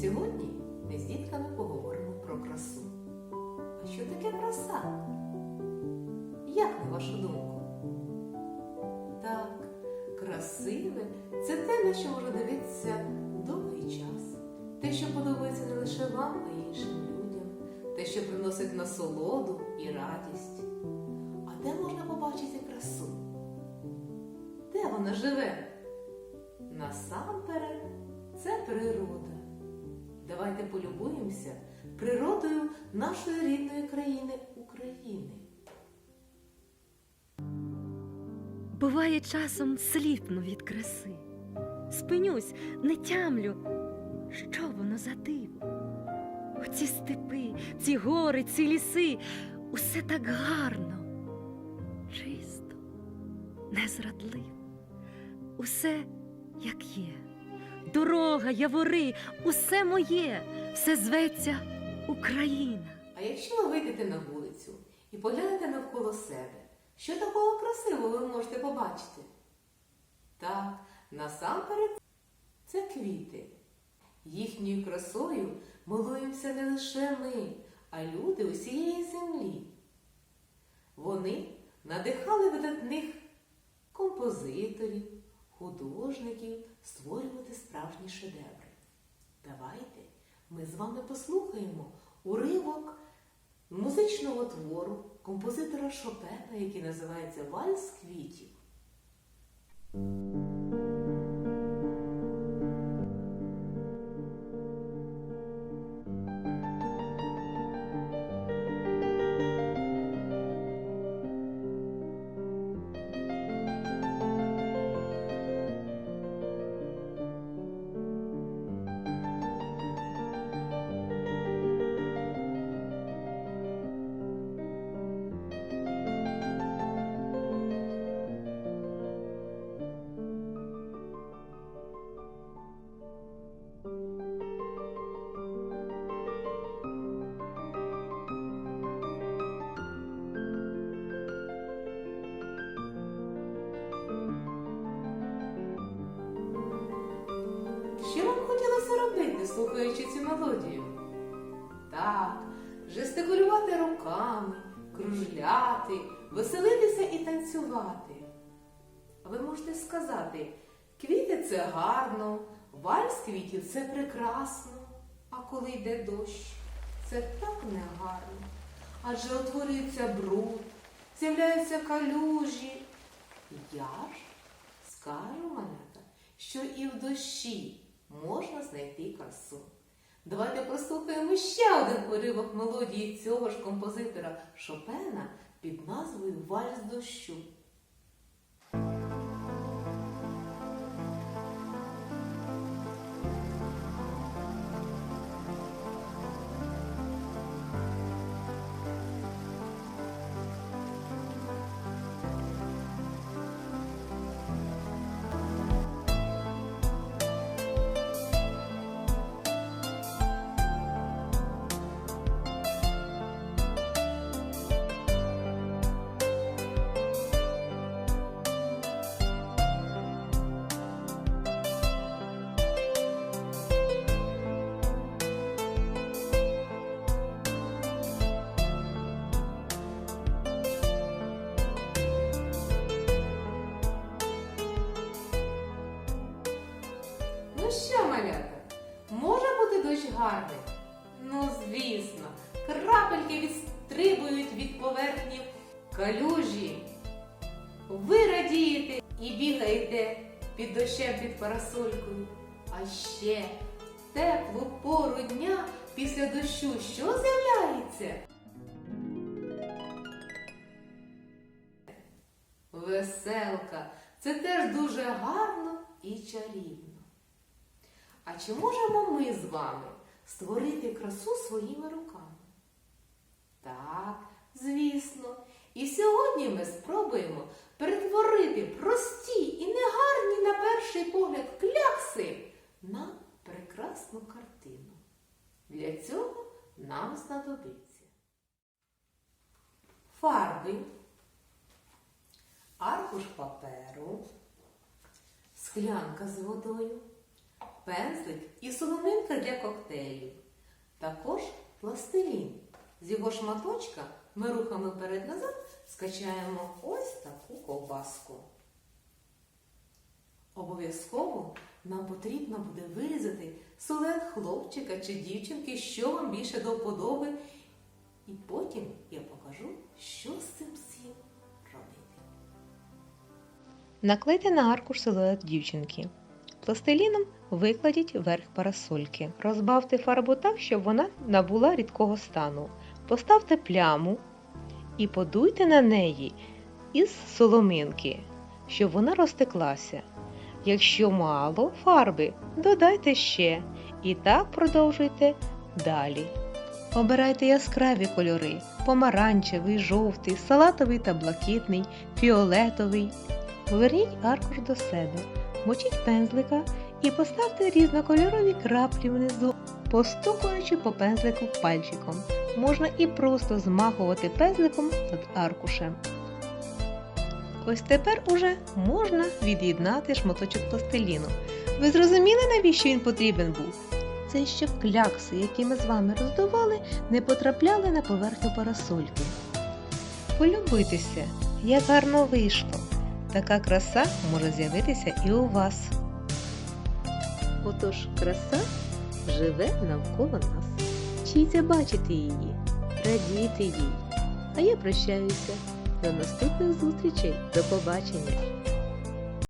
Сьогодні ми з дітками поговоримо про красу. А що таке краса? Як на вашу думку? Так, красиве це те, на що може дивитися довгий час. Те, що подобається не лише вам, а й іншим людям, те, що приносить насолоду і радість. А де можна побачити красу? Де вона живе? Насамперед це природа. Давайте полюбуємося природою нашої рідної країни України. Буває часом сліпну від краси. Спинюсь, не тямлю, що воно за диво. Оці степи, ці гори, ці ліси, усе так гарно, чисто, незрадливо, усе як є. Дорога, явори, усе моє, все зветься Україна. А якщо ви вийдете на вулицю і поглянете навколо себе, що такого красивого ви можете побачити? Так, насамперед це квіти. Їхньою красою милуємося не лише ми, а люди усієї землі. Вони надихали видатних композиторів, художників створювати справжні шедеври. Давайте ми з вами послухаємо уривок музичного твору композитора Шопена, який називається Вальс квітів. Робити, слухаючи цю мелодію? Так, жестикулювати руками, кружляти, веселитися і танцювати. Ви можете сказати, квіти це гарно, вальс квітів це прекрасно, а коли йде дощ, це так негарно. Адже утворюється бруд, з'являються калюжі. Я ж скажу малята, що і в дощі можна знайти красу. Давайте прослухаємо ще один уривок мелодії цього ж композитора Шопена під назвою Вальс дощу. Гарний? Ну, звісно, крапельки відстрибують від поверхні калюжі. Ви радієте і бігаєте під дощем під парасолькою. А ще в теплу пору дня після дощу що з'являється? Веселка. Це теж дуже гарно і чарівно. А чи можемо ми з вами створити красу своїми руками? Так, звісно. І сьогодні ми спробуємо перетворити прості і негарні на перший погляд клякси на прекрасну картину. Для цього нам знадобиться фарби, аркуш паперу, склянка з водою, пензлик і соломинка для коктейлів. Також пластилін. З його шматочка ми рухами перед-назад скачаємо ось таку ковбаску. Обов'язково нам потрібно буде вирізати силует хлопчика чи дівчинки, що вам більше до вподоби. І потім я покажу, що з цим всім робити. Наклейте на аркуш силует дівчинки. Пластиліном викладіть верх парасольки. Розбавте фарбу так, щоб вона набула рідкого стану. Поставте пляму і подуйте на неї із соломинки, щоб вона розтеклася. Якщо мало фарби, додайте ще. І так продовжуйте далі. Обирайте яскраві кольори: помаранчевий, жовтий, салатовий та блакитний, фіолетовий. Поверніть аркуш до себе, мочіть пензлика і поставте різнокольорові краплі внизу, постукуючи по пензлику пальчиком. Можна і просто змахувати пензликом над аркушем. Ось тепер уже можна від'єднати шматочок пластиліну. Ви зрозуміли, навіщо він потрібен був? Це щоб клякси, які ми з вами роздували, не потрапляли на поверхню парасольки. Полюбуйтеся, як гарно вийшло. Така краса може з'явитися і у вас. Отож, краса живе навколо нас. Вчіться бачити її, радіти їй. А я прощаюся. До наступних зустрічей. До побачення!